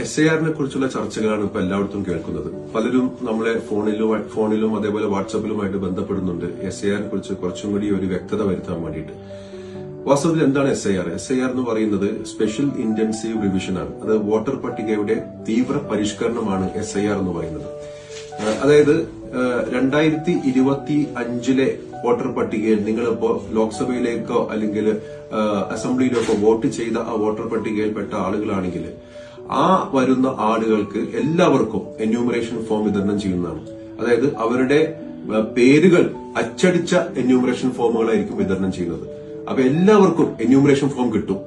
S I ആറിനെ കുറിച്ചുള്ള ചർച്ചകളാണ് ഇപ്പൊ എല്ലായിടത്തും കേൾക്കുന്നത്. പലരും നമ്മളെ ഫോണിലും ഫോണിലും അതേപോലെ വാട്സാപ്പിലുമായിട്ട് ബന്ധപ്പെടുന്നുണ്ട്. എസ് ഐ ആറിനെ കുറിച്ച് കുറച്ചും കൂടി ഒരു വ്യക്തത വരുത്താൻ വേണ്ടിയിട്ട്. വാസ്തവത്തിൽ എന്താണ് S I R S I R എന്ന് പറയുന്നത് സ്പെഷ്യൽ ഇന്റൻസീവ് റിവിഷൻ ആണ്. അത് വോട്ടർ പട്ടികയുടെ തീവ്ര പരിഷ്കരണമാണ് എസ് ഐ ആർ എന്ന് പറയുന്നത്. അതായത് രണ്ടായിരത്തി ഇരുപത്തി അഞ്ചിലെ വോട്ടർ പട്ടികയിൽ നിങ്ങളിപ്പോ ലോക്സഭയിലേക്കോ അല്ലെങ്കിൽ അസംബ്ലിയിലേക്കോ വോട്ട് ചെയ്ത ആ വോട്ടർ പട്ടികയിൽപ്പെട്ട ആളുകളാണെങ്കിൽ ആ വരുന്ന ആളുകൾക്ക് എല്ലാവർക്കും എന്യൂമറേഷൻ ഫോം വിതരണം ചെയ്യുന്നതാണ്. അതായത് അവരുടെ പേരുകൾ അച്ചടിച്ച എന്യൂമറേഷൻ ഫോമുകളായിരിക്കും വിതരണം ചെയ്യുന്നത്. അപ്പൊ എല്ലാവർക്കും എന്യൂമറേഷൻ ഫോം കിട്ടും.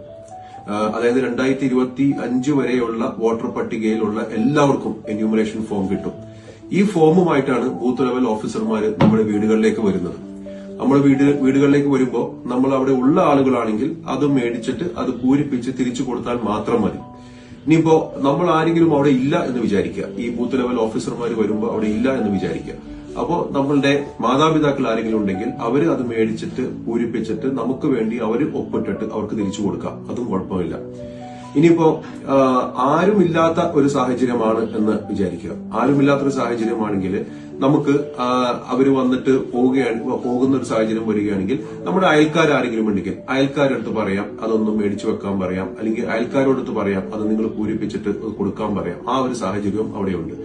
അതായത് രണ്ടായിരത്തി ഇരുപത്തി അഞ്ച് വരെയുള്ള വോട്ടർ പട്ടികയിലുള്ള എല്ലാവർക്കും എന്യൂമറേഷൻ ഫോം കിട്ടും. ഈ ഫോമുമായിട്ടാണ് ബൂത്ത് ലെവൽ ഓഫീസർമാർ നമ്മുടെ വീടുകളിലേക്ക് വരുന്നത്. നമ്മൾ വീട് വീടുകളിലേക്ക് വരുമ്പോൾ നമ്മൾ അവിടെ ഉള്ള ആളുകളാണെങ്കിൽ അത് മേടിച്ചിട്ട് അത് പൂരിപ്പിച്ച് തിരിച്ചു കൊടുത്താൽ മാത്രം മതി. ഇനിയിപ്പോ നമ്മൾ ആരെങ്കിലും അവിടെ ഇല്ല എന്ന് വിചാരിക്കുക. ഈ ബൂത്ത് ലെവൽ ഓഫീസർമാർ വരുമ്പോൾ അവിടെ ഇല്ല എന്ന് വിചാരിക്കുക. അപ്പോ നമ്മളുടെ മാതാപിതാക്കൾ ആരെങ്കിലും ഉണ്ടെങ്കിൽ അവർ അത് മേടിച്ചിട്ട് പൂരിപ്പിച്ചിട്ട് നമുക്ക് വേണ്ടി അവർ ഒപ്പിട്ടിട്ട് അവർക്ക് തിരിച്ചു കൊടുക്കാം അതും കുഴപ്പമില്ല. ഇനിയിപ്പോ ആരുമില്ലാത്ത ഒരു സാഹചര്യമാണ് എന്ന് വിചാരിക്കുക. ആരുമില്ലാത്ത ഒരു സാഹചര്യമാണെങ്കിൽ നമുക്ക് അവർ വന്നിട്ട് പോവുകയാണ് പോകുന്ന ഒരു സാഹചര്യം വരികയാണെങ്കിൽ നമ്മുടെ അയൽക്കാർ ആരെങ്കിലും ഉണ്ടെങ്കിൽ അയൽക്കാരെടുത്ത് പറയാം അതൊന്ന് മേടിച്ചു വെക്കാൻ പറയാം അല്ലെങ്കിൽ അയൽക്കാരോടടുത്ത് പറയാം അത് നിങ്ങൾ പൂരിപ്പിച്ചിട്ട് കൊടുക്കാൻ പറയാം. ആ ഒരു സാഹചര്യവും അവിടെയുണ്ട്.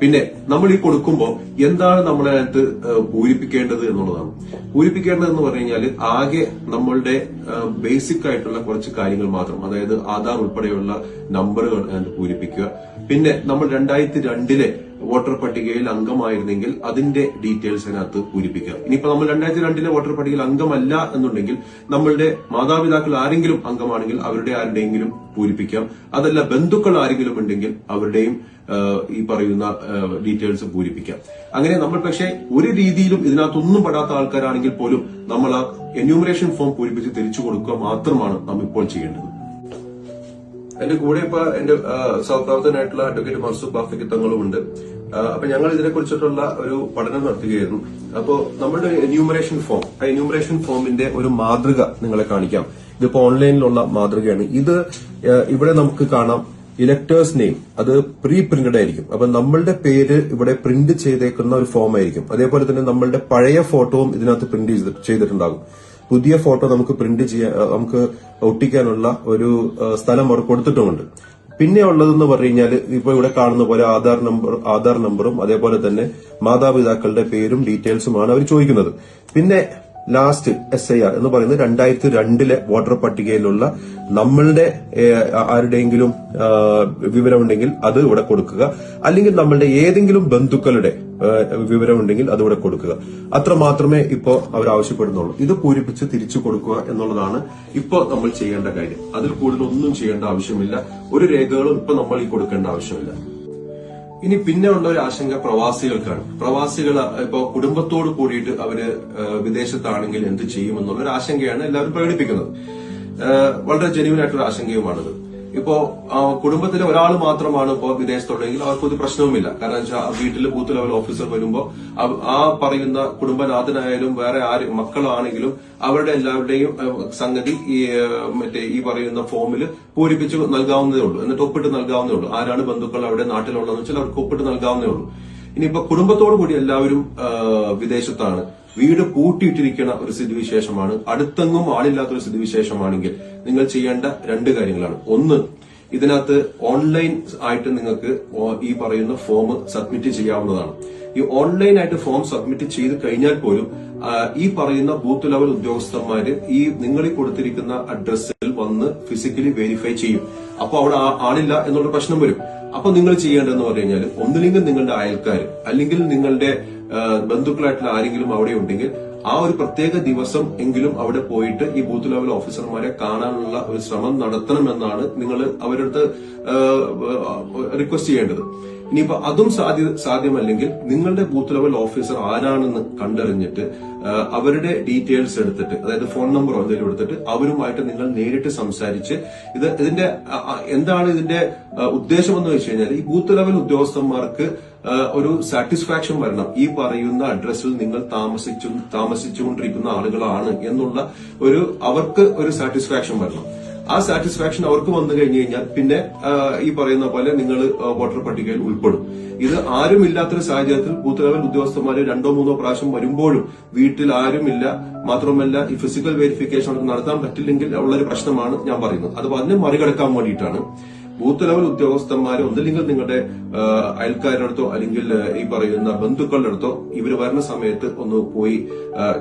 പിന്നെ നമ്മൾ ഈ കൊടുക്കുമ്പോൾ എന്താണ് നമ്മളതിനകത്ത് അതിനകത്ത് പൂരിപ്പിക്കേണ്ടത് എന്നുള്ളതാണ്. പൂരിപ്പിക്കേണ്ടത് എന്ന് പറഞ്ഞു കഴിഞ്ഞാൽ ആകെ നമ്മളുടെ ബേസിക് ആയിട്ടുള്ള കുറച്ച് കാര്യങ്ങൾ മാത്രം അതായത് ആധാർ ഉൾപ്പെടെയുള്ള നമ്പറുകൾ അതിനകത്ത് പൂരിപ്പിക്കുക. പിന്നെ നമ്മൾ രണ്ടായിരത്തി രണ്ടിലെ വോട്ടർ പട്ടികയിൽ അംഗമായിരുന്നെങ്കിൽ അതിന്റെ ഡീറ്റെയിൽസ് അതിനകത്ത് പൂരിപ്പിക്കുക ഇനിയിപ്പോൾ നമ്മൾ രണ്ടായിരത്തി രണ്ടിലെ വോട്ടർ പട്ടികയിൽ അംഗമല്ല എന്നുണ്ടെങ്കിൽ നമ്മളുടെ മാതാപിതാക്കൾ ആരെങ്കിലും അംഗമാണെങ്കിൽ അവരുടെ ആരുടെയെങ്കിലും പൂരിപ്പിക്കാം. അതല്ല ബന്ധുക്കൾ ആരെങ്കിലും ഉണ്ടെങ്കിൽ അവരുടെയും ഈ പറയുന്ന ഡീറ്റെയിൽസ് പൂരിപ്പിക്കാം. അങ്ങനെ നമ്മൾ പക്ഷേ ഒരു രീതിയിലും ഇതിനകത്തൊന്നും പെടാത്ത ആൾക്കാരാണെങ്കിൽ പോലും നമ്മൾ ആ എന്യൂമറേഷൻ ഫോം പൂരിപ്പിച്ച് തിരിച്ചു കൊടുക്കുക മാത്രമാണ് നമ്മൾ ഇപ്പോൾ ചെയ്യേണ്ടത്. എന്റെ കൂടെ ഇപ്പൊ എന്റെ ആ, സഹപ്രവർത്തകനായിട്ടുള്ള അഡ്വക്കേറ്റ് മർസൂഖ് ബാഫിക്ക് തങ്ങളും ഉണ്ട്. അപ്പൊ ഞങ്ങൾ ഇതിനെ കുറിച്ചിട്ടുള്ള ഒരു പഠനം നടത്തുകയായിരുന്നു. അപ്പോ നമ്മളുടെ എന്യൂമറേഷൻ ഫോം ആ എന്യൂമറേഷൻ ഫോമിന്റെ ഒരു മാതൃക നിങ്ങളെ കാണിക്കാം. ഇതിപ്പോ ഓൺലൈനിലുള്ള മാതൃകയാണ്. ഇത് ഇവിടെ നമുക്ക് കാണാം. ഇലക്ടേഴ്സ് നെയിം അത് പ്രീ പ്രിന്റഡ് ആയിരിക്കും. അപ്പൊ നമ്മളുടെ പേര് ഇവിടെ പ്രിന്റ് ചെയ്തേക്കുന്ന ഒരു ഫോം ആയിരിക്കും. അതേപോലെ തന്നെ നമ്മളുടെ പഴയ ഫോട്ടോവും ഇതിനകത്ത് പ്രിന്റ് ചെയ്തിട്ടുണ്ടാകും. പുതിയ ഫോട്ടോ നമുക്ക് പ്രിന്റ് ചെയ്യാൻ നമുക്ക് ഒട്ടിക്കാനുള്ള ഒരു സ്ഥലം അവർ കൊടുത്തിട്ടുമുണ്ട്. പിന്നെ ഉള്ളതെന്ന് പറഞ്ഞു കഴിഞ്ഞാൽ ഇപ്പൊ ഇവിടെ കാണുന്ന പോലെ ആധാർ നമ്പർ ആധാർ നമ്പറും അതേപോലെ തന്നെ മാതാപിതാക്കളുടെ പേരും ഡീറ്റെയിൽസുമാണ് അവർ ചോദിക്കുന്നത്. പിന്നെ ലാസ്റ്റ് എസ് ഐ ആർ എന്ന് പറയുന്നത് രണ്ടായിരത്തി രണ്ടിലെ വോട്ടർ പട്ടികയിലുള്ള നമ്മളുടെ ആരുടെയെങ്കിലും വിവരമുണ്ടെങ്കിൽ അത് ഇവിടെ കൊടുക്കുക. അല്ലെങ്കിൽ നമ്മളുടെ ഏതെങ്കിലും ബന്ധുക്കളുടെ വിവരമുണ്ടെങ്കിൽ അത് ഇവിടെ കൊടുക്കുക. അത്ര മാത്രമേ ഇപ്പോൾ അവർ ആവശ്യപ്പെടുന്നുള്ളൂ. ഇത് പൂരിപ്പിച്ച് തിരിച്ചു കൊടുക്കുക എന്നുള്ളതാണ് ഇപ്പോൾ നമ്മൾ ചെയ്യേണ്ട കാര്യം. അതിൽ കൂടുതൽ ഒന്നും ചെയ്യേണ്ട ആവശ്യമില്ല. ഒരു രേഖകളും ഇപ്പൊ നമ്മൾ ഈ കൊടുക്കേണ്ട ആവശ്യമില്ല. ഇനി പിന്നെ ഉള്ള ഒരു ആശങ്ക പ്രവാസികൾക്കാണ്. പ്രവാസികൾ ഇപ്പോ കുടുംബത്തോട് കൂടിയിട്ട് അവർ വിദേശത്താണെങ്കിൽ എന്ത് ചെയ്യുമെന്നുള്ള ഒരു ആശങ്കയാണ് എല്ലാവരും പ്രകടിപ്പിക്കുന്നത്. വളരെ ജെന്യൂൻ ആയിട്ടൊരു ആശങ്കയുമാണിത്. ഇപ്പോ കുടുംബത്തിലെ ഒരാൾ മാത്രമാണ് ഇപ്പോൾ വിദേശത്തുള്ളതെങ്കിൽ അവർക്കൊരു പ്രശ്നവുമില്ല. കാരണം വെച്ചാൽ വീട്ടിൽ ബൂത്ത് ലെവൽ ഓഫീസർ വരുമ്പോൾ ആ പറയുന്ന കുടുംബനാഥനായാലും വേറെ ആര് മക്കളാണെങ്കിലും അവരുടെ എല്ലാവരുടെയും സംഗതി ഈ മറ്റേ ഈ പറയുന്ന ഫോമിൽ പൂരിപ്പിച്ച് നൽകാവുന്നതേ ഉള്ളൂ. എന്നിട്ട് ഒപ്പിട്ട് നൽകാവുന്നേ ഉള്ളൂ. ആരാണ് ബന്ധുക്കൾ അവിടെ നാട്ടിലുള്ളതെന്ന് വെച്ചാൽ അവർക്ക് ഒപ്പിട്ട് നൽകാവുന്നേ ഉള്ളൂ. ഇനിയിപ്പോ കുടുംബത്തോടു കൂടി എല്ലാവരും വിദേശത്താണ്. വീട് പൂട്ടിയിട്ടിരിക്കുന്ന ഒരു സ്ഥിതിവിശേഷമാണ് അടുത്തെങ്ങും ആളില്ലാത്ത ഒരു സ്ഥിതിവിശേഷമാണെങ്കിൽ നിങ്ങൾ ചെയ്യേണ്ട രണ്ട് കാര്യങ്ങളാണ്. ഒന്ന് ഇതിനകത്ത് ഓൺലൈൻ ആയിട്ട് നിങ്ങൾക്ക് ഈ പറയുന്ന ഫോം സബ്മിറ്റ് ചെയ്യാവുന്നതാണ്. ഈ ഓൺലൈൻ ആയിട്ട് ഫോം സബ്മിറ്റ് ചെയ്ത് കഴിഞ്ഞാൽ പോലും ഈ പറയുന്ന ബൂത്ത് ലെവൽ ഉദ്യോഗസ്ഥന്മാര് ഈ നിങ്ങളിൽ കൊടുത്തിരിക്കുന്ന അഡ്രസ്സിൽ ഫിസിക്കലി വെരിഫൈ ചെയ്യും. അപ്പോൾ അവിടെ ആളില്ല എന്നുള്ള പ്രശ്നം വരും. അപ്പൊ നിങ്ങൾ ചെയ്യേണ്ടതെന്ന് പറഞ്ഞു കഴിഞ്ഞാൽ ഒന്നില്ലെങ്കിൽ നിങ്ങളുടെ അയൽക്കാർ അല്ലെങ്കിൽ നിങ്ങളുടെ ബന്ധുക്കളായിട്ടുള്ള ആരെങ്കിലും അവിടെ ഉണ്ടെങ്കിൽ ആ ഒരു പ്രത്യേക ദിവസം എങ്കിലും അവിടെ പോയിട്ട് ഈ ബൂത്ത് ലെവൽ ഓഫീസർമാരെ കാണാനുള്ള ഒരു ശ്രമം നടത്തണമെന്നാണ് നിങ്ങൾ അവരുടെ റിക്വസ്റ്റ് ചെയ്യേണ്ടത്. ഇനിയിപ്പോ അതും സാധ്യ സാധ്യമല്ലെങ്കിൽ നിങ്ങളുടെ ബൂത്ത് ലെവൽ ഓഫീസർ ആരാണെന്ന് കണ്ടറിഞ്ഞിട്ട് അവരുടെ ഡീറ്റെയിൽസ് എടുത്തിട്ട് അതായത് ഫോൺ നമ്പറോ എന്തെങ്കിലും എടുത്തിട്ട് അവരുമായിട്ട് നിങ്ങൾ നേരിട്ട് സംസാരിച്ച് ഇത് ഇതിന്റെ എന്താണ് ഇതിന്റെ ഉദ്ദേശം എന്ന് വെച്ച് കഴിഞ്ഞാൽ ഈ ബൂത്ത് ലെവൽ ഉദ്യോഗസ്ഥന്മാർക്ക് ഒരു സാറ്റിസ്ഫാക്ഷൻ വരണം. ഈ പറയുന്ന അഡ്രസ്സിൽ നിങ്ങൾ താമസിച്ചു താമസിച്ചുകൊണ്ടിരിക്കുന്ന ആളുകളാണ് എന്നുള്ള ഒരു അവർക്ക് ഒരു സാറ്റിസ്ഫാക്ഷൻ വരണം. ആ സാറ്റിസ്ഫാക്ഷൻ അവർക്ക് വന്നു കഴിഞ്ഞു കഴിഞ്ഞാൽ പിന്നെ ഈ പറയുന്ന പോലെ നിങ്ങൾ വോട്ടർ പട്ടികയിൽ ഉൾപ്പെടും. ഇത് ആരും ആരുമില്ലാത്തൊരു സാഹചര്യത്തിൽ ബൂത്ത് ലെവൽ ഉദ്യോഗസ്ഥന്മാര് രണ്ടോ മൂന്നോ പ്രാവശ്യം വരുമ്പോഴും വീട്ടിൽ ആരുമില്ല മാത്രമല്ല ഈ ഫിസിക്കൽ വെരിഫിക്കേഷൻ നടത്താൻ പറ്റില്ലെങ്കിൽ ഉള്ളൊരു പ്രശ്നമാണ് ഞാൻ പറയുന്നത്. അത് അതിനെ മറികടക്കാൻ വേണ്ടിയിട്ടാണ്. ബൂത്ത് ലെവൽ ഉദ്യോഗസ്ഥന്മാരെ ഒന്നില്ലെങ്കിൽ നിങ്ങളുടെ അടുത്തോ അല്ലെങ്കിൽ ഈ പറയുന്ന ബന്ധുക്കളുടെ അടുത്തോ ഇവർ വരുന്ന സമയത്ത് ഒന്ന് പോയി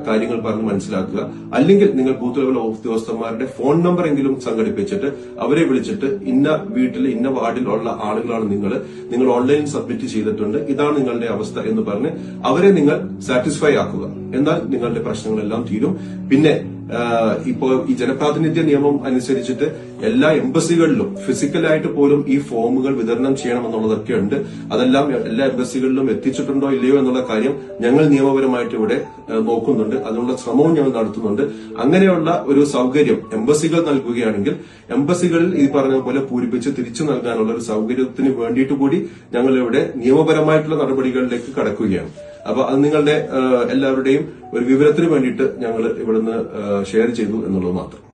കാര്യങ്ങൾ പറഞ്ഞ് മനസ്സിലാക്കുക. അല്ലെങ്കിൽ നിങ്ങൾ ബൂത്ത് ലെവൽ ഉദ്യോഗസ്ഥന്മാരുടെ ഫോൺ നമ്പർ എങ്കിലും സംഘടിപ്പിച്ചിട്ട് അവരെ വിളിച്ചിട്ട് ഇന്ന വീട്ടിൽ ഇന്ന വാർഡിൽ ഉള്ള ആളുകളാണ് നിങ്ങൾ. നിങ്ങൾ ഓൺലൈനിൽ സബ്മിറ്റ് ചെയ്തിട്ടുണ്ട്. ഇതാണ് നിങ്ങളുടെ അവസ്ഥ എന്ന് പറഞ്ഞ് അവരെ നിങ്ങൾ സാറ്റിസ്ഫൈ ആക്കുക. എന്നാൽ നിങ്ങളുടെ പ്രശ്നങ്ങളെല്ലാം തീരും. പിന്നെ ആഹ് ഇപ്പോ ഈ ജനപ്രാതിനിധ്യ നിയമം അനുസരിച്ചിട്ട് എല്ലാ എംബസികളിലും ഫിസിക്കലായിട്ട് പോലും ഈ ഫോമുകൾ വിതരണം ചെയ്യണം എന്നുള്ളതൊക്കെ ഉണ്ട്. അതെല്ലാം എല്ലാ എംബസികളിലും എത്തിച്ചിട്ടുണ്ടോ ഇല്ലയോ എന്നുള്ള കാര്യം ഞങ്ങൾ നിയമപരമായിട്ട് ഇവിടെ നോക്കുന്നുണ്ട്. അതിനുള്ള ശ്രമവും ഞങ്ങൾ നടത്തുന്നുണ്ട്. അങ്ങനെയുള്ള ഒരു സൗകര്യം എംബസികൾ നൽകുകയാണെങ്കിൽ എംബസികളിൽ ഈ പോലെ പൂരിപ്പിച്ച് തിരിച്ചു നൽകാനുള്ള ഒരു സൗകര്യത്തിന് വേണ്ടിയിട്ട് കൂടി ഞങ്ങൾ ഇവിടെ നിയമപരമായിട്ടുള്ള നടപടികളിലേക്ക് കടക്കുകയാണ്. അപ്പൊ അത് നിങ്ങളുടെ എല്ലാവരുടെയും ഒരു വിവരത്തിന് വേണ്ടിയിട്ട് ഞങ്ങൾ ഇവിടുന്ന് ഷെയർ ചെയ്തു എന്നുള്ളത് മാത്രം.